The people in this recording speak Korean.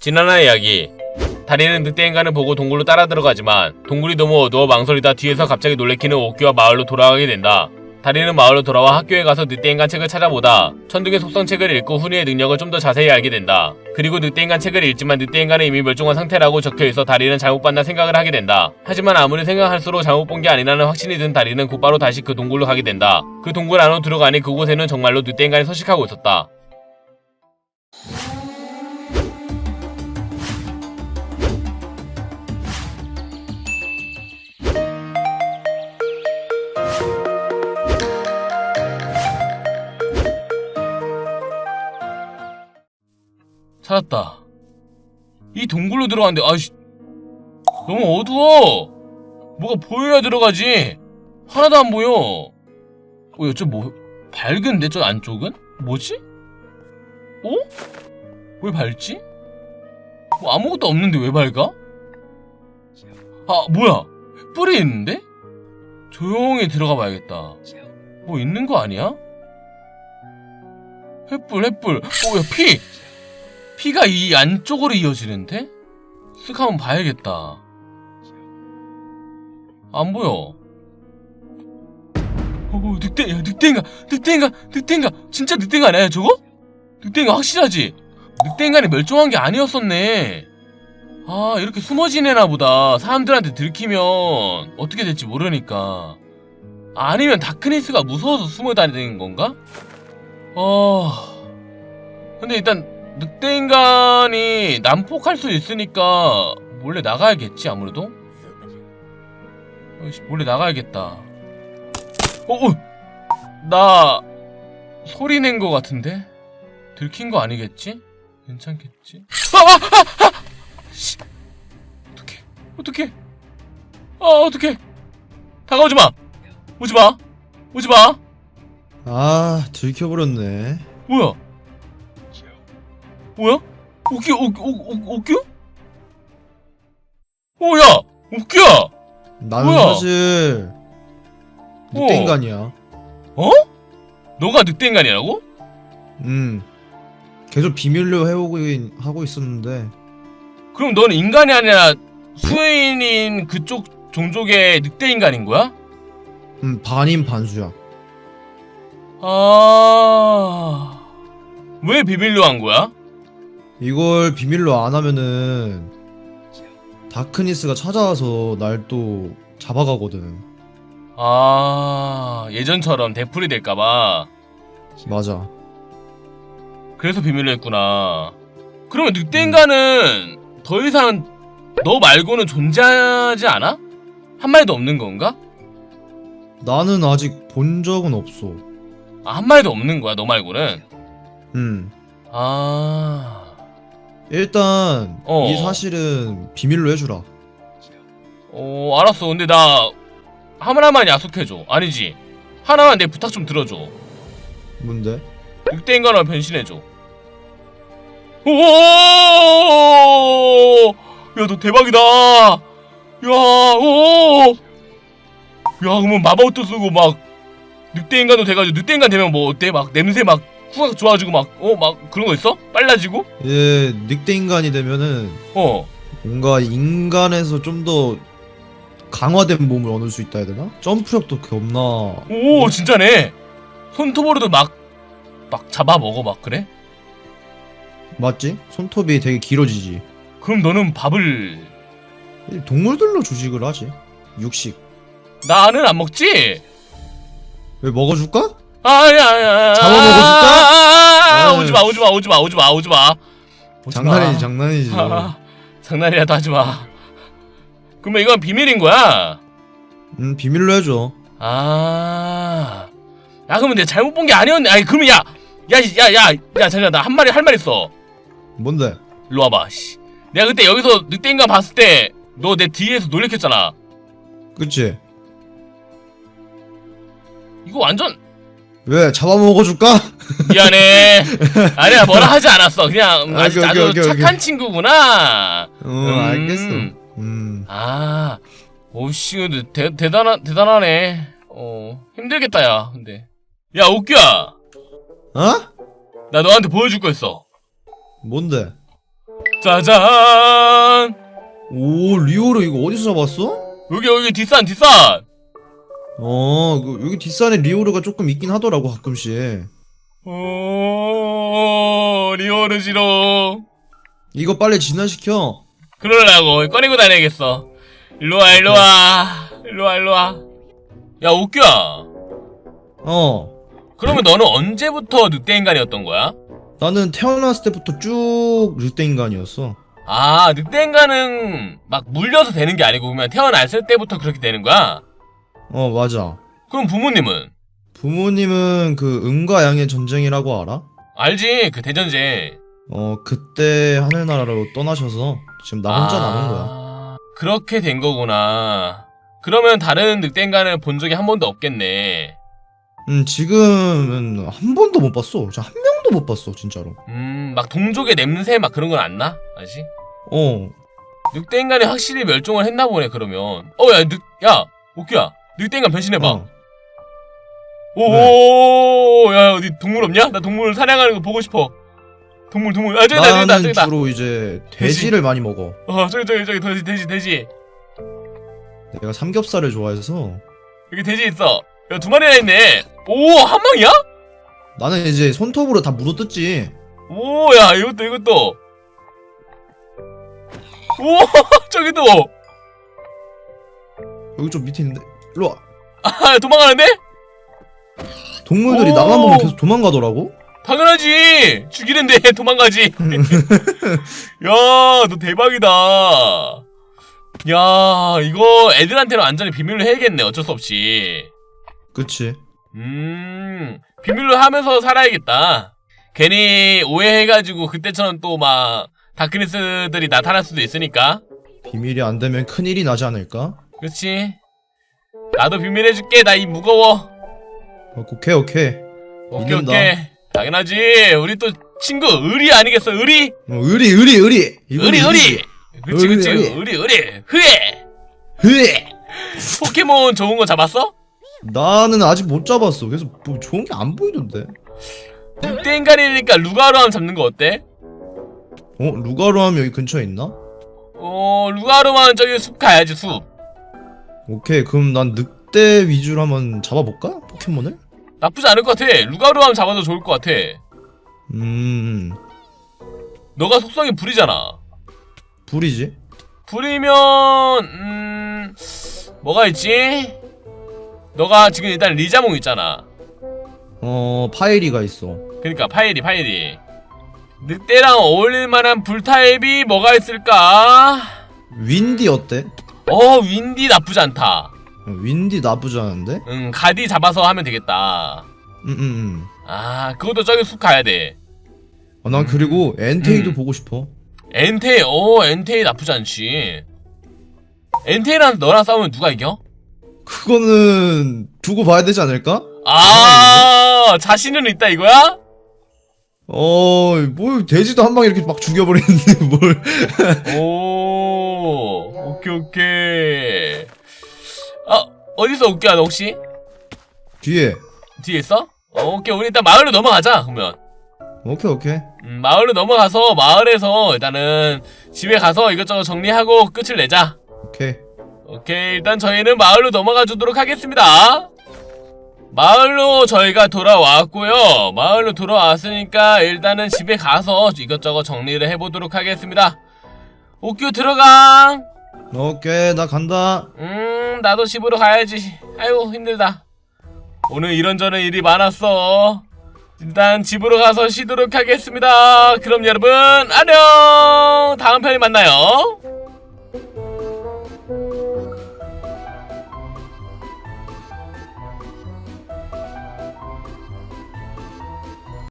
지난화 이야기 다리는 늑대 인간을 보고 동굴로 따라 들어가지만 동굴이 너무 어두워 망설이다 뒤에서 갑자기 놀래키는 오키와 마을로 돌아가게 된다. 다리는 마을로 돌아와 학교에 가서 늑대 인간 책을 찾아보다 천둥의 속성 책을 읽고 훈이의 능력을 좀 더 자세히 알게 된다. 그리고 늑대 인간 책을 읽지만 늑대 인간은 이미 멸종한 상태라고 적혀있어 다리는 잘못 봤나 생각을 하게 된다. 하지만 아무리 생각할수록 잘못 본 게 아니라는 확신이 든 다리는 곧바로 다시 그 동굴로 가게 된다. 그 동굴 안으로 들어가니 그곳에는 정말로 늑대 인간이 서식하고 있었다. 찾았다. 이 동굴로 들어갔는데 아이씨 너무 어두워. 뭐가 보여야 들어가지. 하나도 안 보여. 어, 여저 뭐 밝은데 저 안쪽은 뭐지? 어? 왜 밝지? 뭐 아무것도 없는데 왜 밝아? 아 뭐야? 뿔이 있는데? 조용히 들어가 봐야겠다. 뭐 있는 거 아니야? 횃불 횃불. 어야 피. 피가 이 안쪽으로 이어지는데? 쓱 한번 봐야겠다. 안 보여. 어, 늑대, 야, 늑대인가? 늑대인가? 늑대인가? 진짜 늑대가 아니야, 저거? 늑대인가 확실하지? 늑대인간이 멸종한 게 아니었었네. 아, 이렇게 숨어 지내나 보다. 사람들한테 들키면 어떻게 될지 모르니까. 아니면 다크니스가 무서워서 숨어 다니는 건가? 어... 근데 일단 늑대 인간이 난폭할 수 있으니까 몰래 나가야겠지 아무래도. 어이씨, 몰래 나가야겠다. 어, 어, 나 소리 낸 거 같은데 들킨 거 아니겠지? 괜찮겠지? 아, 아, 아, 아! 씨, 어떡해, 어떡해, 아, 어떡해, 다가오지 마, 오지 마, 오지 마, 아 들켜버렸네 뭐야? 뭐야? 오끼, 오끼, 오? 오, 야! 오끼야! 나는 뭐야? 사실 어. 늑대인간이야 어? 너가 늑대 인간이라고? 음 계속 비밀로 해오긴 하고 있었는데 그럼 너는 인간이 아니라 수혜인인 그쪽 종족의 늑대 인간인 거야? 음 반인 반수야 아... 왜 비밀로 한 거야? 이걸 비밀로 안 하면은 다크니스가 찾아와서 날 또 잡아가거든. 아... 예전처럼 대풀이 될까봐. 맞아. 그래서 비밀로 했구나. 그러면 늑대인간은 더 이상 너 말고는 존재하지 않아? 한 마리도 없는 건가? 나는 아직 본 적은 없어. 아, 한 마리도 없는 거야 너 말고는? 음 아... 일단 어. 이 사실은 비밀로 해주라 어 알았어 근데 나 하나만 약속해줘 아니지 하나만 내 부탁 좀 들어줘 뭔데? 늑대인간으로 변신해줘 오! 야너 대박이다 야 오! 야 그러면 마법도 쓰고 막 늑대인간도 돼가지고 늑대인간 되면 뭐 어때? 막 냄새 막 후각 좋아지고 막 어? 막 그런 거 있어? 빨라지고? 얘 늑대 인간이 되면은 어 뭔가 인간에서 좀 더 강화된 몸을 얻을 수 있다 해야 되나? 점프력도 겁나 오 진짜네 손톱으로도 막 막 잡아 먹어 막 그래? 맞지? 손톱이 되게 길어지지 그럼 너는 밥을 이 동물들로 조직을 하지 육식 나는 안 먹지? 왜 먹어줄까? 아야야 잡아먹어 줄까? 아, 아유. 오지 마 오지 마 오지 마 오지 마 오지마. 장난이지 장난이지. 아, 장난이라도 하지 마. 그러면 이건 비밀인 거야? 음 비밀로 해줘. 아, 야 그러면 내가 잘못 본 게 아니었네. 아니 그러면 야 야 야 야 야 잠시만 나한 마리 할 말 있어. 뭔데? 일로 와봐 씨. 내가 그때 여기서 늑대인간 봤을 때 너 내 뒤에서 놀래켰잖아. 그치? 이거 완전 왜 잡아먹어줄까? 미안해. 아니야 뭐라 하지 않았어. 그냥 음, 아, 아주 오케이, 아주 오케이, 오케이. 착한 친구구나. 어 음. 알겠어 음 아, 오씨 근데 대, 대단하 대단하네. 어 힘들겠다 야. 근데 야 옥규야, 어? 나 너한테 보여줄 거 있어. 뭔데? 짜잔 오 리오르 이거 어디서 잡았어? 여기 여기 뒷산 뒷산 어 그, 여기 뒷산에 리오르가 조금 있긴 하더라고 가끔씩. 오 리오르 지로 이거 빨리 진화시켜. 그러려고. 꺼내고 다녀야겠어. 일로와 일로와. 일로와 일로와. 야 옥규야 어. 그러면 너는 언제부터 늑대 인간이었던 거야? 나는 태어났을 때부터 쭉 늑대 인간이었어. 아 늑대 인간은 막 물려서 되는 게 아니고 그냥 태어났을 때부터 그렇게 되는 거야? 어 맞아. 그럼 부모님은? 부모님은 그 음과 양의 전쟁이라고 알아? 알지 그 대전제 어 그때 하늘나라로 떠나셔서 지금 나 혼자 남은 거야. 아, 그렇게 된 거구나. 그러면 다른 늑대 인간을 본 적이 한 번도 없겠네. 음 지금은 한 번도 못 봤어. 진짜 한 명도 못 봤어 진짜로. 음 막 동족의 냄새 막 그런 건 안 나? 아직? 어. 늑대 인간이 확실히 멸종을 했나 보네 그러면. 어 야 늑, 야 옥규야 늑대 인간 변신해봐 어. 오, 야, 어디 동물 없냐? 나 동물 사냥하는 거 보고 싶어. 동물, 동물. 아, 저기다, 저기다, 나는 저기다. 주로 이제 돼지를 많이 먹어 어, 저기, 저기, 저기, 돼지, 돼지, 돼지. 내가 삼겹살을 좋아해서 여기 돼지 있어. 야, 두 마리나 있네. 오, 한 방이야? 나는 이제 손톱으로 다 물어뜯지 오, 야, 이것도, 이것도. 오, 저기도. 여기 좀 밑에 있는데 일로 와 아, 도망가는데? 동물들이 오. 나만 보면 계속 도망가더라고 당연하지. 죽이는데 도망가지. 야, 너 대박이다. 야, 이거 애들한테는 완전히 비밀로 해야겠네. 어쩔 수 없이. 그치 음, 비밀로 하면서 살아야겠다. 괜히 오해해가지고 그때처럼 또 막 다크니스들이 나타날 수도 있으니까. 비밀이 안 되면 큰 일이 나지 않을까? 그렇지. 나도 비밀해줄게. 나 이 무거워. 어, 오케이 오케이 오케이 믿는다. 오케이. 당연하지. 우리 또 친구 의리 아니겠어? 의리? 어, 의리 의리 의리 의리 의리. 의리지. 그렇지 의리, 그렇지. 의리. 의리 의리. 흐에. 흐에 포켓몬 좋은 거 잡았어? 나는 아직 못 잡았어 그래서 뭐 좋은 게 안 보이던데 늑대 인간이니까 루가루함 잡는 거 어때? 어 루가루 하면 여기 근처에 있나? 어 루가루만 저기 숲 가야지 숲. 오케이 그럼 난 늑대 위주로 한번 잡아볼까? 포켓몬을? 나쁘지 않을 것 같아. 루가루함 잡아도 좋을 것 같아. 음 너가 속성이 불이잖아. 불이지 불이면 음 뭐가 있지? 너가 지금 일단 리자몽 있잖아. 어 파이리가 있어 그러니까 파이리 파이리. 늑대랑 어울릴 만한 불 타입이 뭐가 있을까? 윈디 어때? 어 윈디 나쁘지 않다. 어, 윈디 나쁘지 않은데? 음 가디 잡아서 하면 되겠다. 응응응 아 그것도 저기 숲 가야 돼. 어, 난 그리고 엔테이도 음. 보고 싶어 엔테이 어 엔테이 나쁘지 않지. 엔테이랑 너랑 싸우면 누가 이겨? 그거는 두고 봐야 되지 않을까? 아 자신은 있다 이거야? 어, 뭐 돼지도 한 방에 이렇게 막 죽여버리는데 뭘? 오 오케이 오케이. 아 어디서 웃겨 너 혹시? 뒤에. 뒤에 있어? 어, 오케이. 우리 일단 마을로 넘어가자 그러면. 오케이 오케이. 음, 마을로 넘어가서 마을에서 일단은 집에 가서 이것저것 정리하고 끝을 내자. 오케이. 오케이. 일단 저희는 마을로 넘어가 주도록 하겠습니다. 마을로 저희가 돌아왔고요. 마을로 돌아왔으니까 일단은 집에 가서 이것저것 정리를 해보도록 하겠습니다. 옥규 들어가 오케이 나 간다. 음 나도 집으로 가야지. 아유 힘들다. 오늘 이런저런 일이 많았어. 일단 집으로 가서 쉬도록 하겠습니다. 그럼 여러분 안녕! 다음 편에 만나요